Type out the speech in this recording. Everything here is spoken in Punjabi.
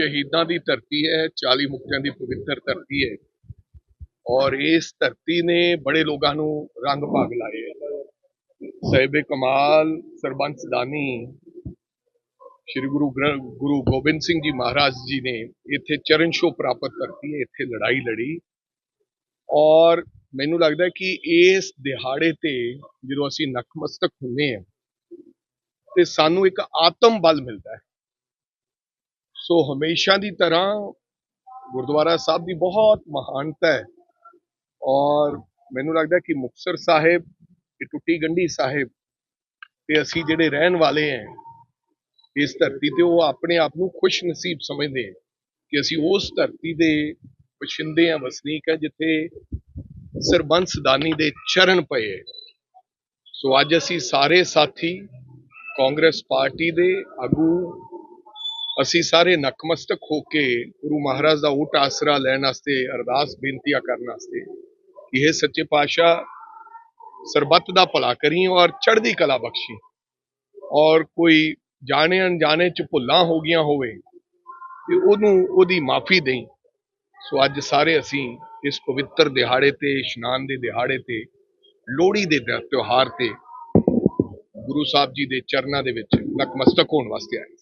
ਸ਼ਹੀਦਾਂ ਦੀ ਧਰਤੀ ਹੈ 40 ਮੁਕਤਿਆਂ ਦੀ ਪਵਿੱਤਰ ਧਰਤੀ ਹੈ। ਔਰ ਇਸ ਧਰਤੀ ਨੇ ਬੜੇ ਲੋਕਾਂ ਨੂੰ ਰੰਗ ਭਾਗ ਲਾਏ ਹੈ। ਸਾਹਿਬੇ ਕਮਾਲ ਸਰਬੰਸ ਦਾਨੀ ਸ਼੍ਰੀ ਗੁਰੂ ਗ੍ਰੰ- ਗੁਰੂ ਗੋਬਿੰਦ ਸਿੰਘ ਜੀ ਮਹਾਰਾਜ ਜੀ ਨੇ ਇੱਥੇ ਚਰਨ ਛੋਹ ਪ੍ਰਾਪਤ ਕਰਤੀ ਹੈ, ਇੱਥੇ ਲੜਾਈ ਲੜੀ। ਔਰ ਮੈਨੂੰ ਲੱਗਦਾ ਕਿ ਇਸ ਦਿਹਾੜੇ ਤੇ ਜਦੋਂ ਅਸੀਂ ਨਕਮਸਤਕ ਹੁੰਨੇ ਆ ਤੇ ਸਾਨੂੰ ਇੱਕ ਆਤਮ ਬਲ ਮਿਲਦਾ ਹੈ। ਸੋ ਹਮੇਸ਼ਾ ਦੀ ਤਰ੍ਹਾਂ ਗੁਰਦੁਆਰਾ ਸਾਹਿਬ ਦੀ ਬਹੁਤ ਮਹਾਨਤਾ ਹੈ ਔਰ ਮੈਨੂੰ ਲੱਗਦਾ ਕਿ ਮੁਕਤਸਰ ਸਾਹਿਬ ਤੇ ਟੁੱਟੀ ਗੰਢੀ ਸਾਹਿਬ ਤੇ ਅਸੀਂ ਜਿਹੜੇ ਰਹਿਣ ਵਾਲੇ ਹਾਂ, ਇਸ ਧਰਤੀ ਤੇ ਉਹ ਆਪਣੇ ਆਪ ਨੂੰ ਖੁਸ਼ ਨਸੀਬ ਸਮਝਦੇ ਹੈ ਕਿ ਅਸੀਂ ਉਸ ਧਰਤੀ ਦੇ ਪਛਿੰਦੇ ਆ ਵਸਨੀਕ ਹੈ, ਜਿੱਥੇ ਸਰਬੰਸ ਦਾਨੀ ਦੇ ਚਰਨ ਪਏ ਹੈ। ਸੋ ਅੱਜ ਅਸੀਂ ਸਾਰੇ ਸਾਥੀ ਕਾਂਗਰਸ ਪਾਰਟੀ ਦੇ ਆਗੂ ਅਸੀਂ ਸਾਰੇ ਨਕਮਸਤਕ ਹੋ ਕੇ ਗੁਰੂ ਮਹਾਰਾਜ ਦਾ ਓਟ ਆਸਰਾ ਲੈਣ ਵਾਸਤੇ ਅਰਦਾਸ ਬੇਨਤੀਆਂ ਕਰਨ ਵਾਸਤੇ ਇਹ ਸੱਚੇ ਪਾਤਸ਼ਾਹ ਸਰਬੱਤ ਦਾ ਭਲਾ ਕਰੀ ਔਰ ਚੜ੍ਹਦੀ ਕਲਾ ਬਖਸ਼ੀ। ਔਰ ਕੋਈ ਜਾਣੇ ਅਣਜਾਣੇ ਚ ਭੁੱਲਾਂ ਹੋ ਗਈਆਂ ਹੋਵੇ ਤੇ ਉਹਨੂੰ ਉਹਦੀ ਮਾਫੀ ਦੇਈ। ਸੋ ਅੱਜ ਸਾਰੇ ਅਸੀਂ ਇਸ ਪਵਿੱਤਰ ਦਿਹਾੜੇ ਤੇ, ਇਸ਼ਨਾਨ ਦੇ ਦਿਹਾੜੇ ਤੇ, ਲੋਹੜੀ ਦੇ ਤਿਉਹਾਰ ਤੇ ਗੁਰੂ ਸਾਹਿਬ ਜੀ ਦੇ ਚਰਨਾਂ ਦੇ ਵਿੱਚ ਨਕਮਸਤਕ ਹੋਣ ਵਾਸਤੇ ਆਏ।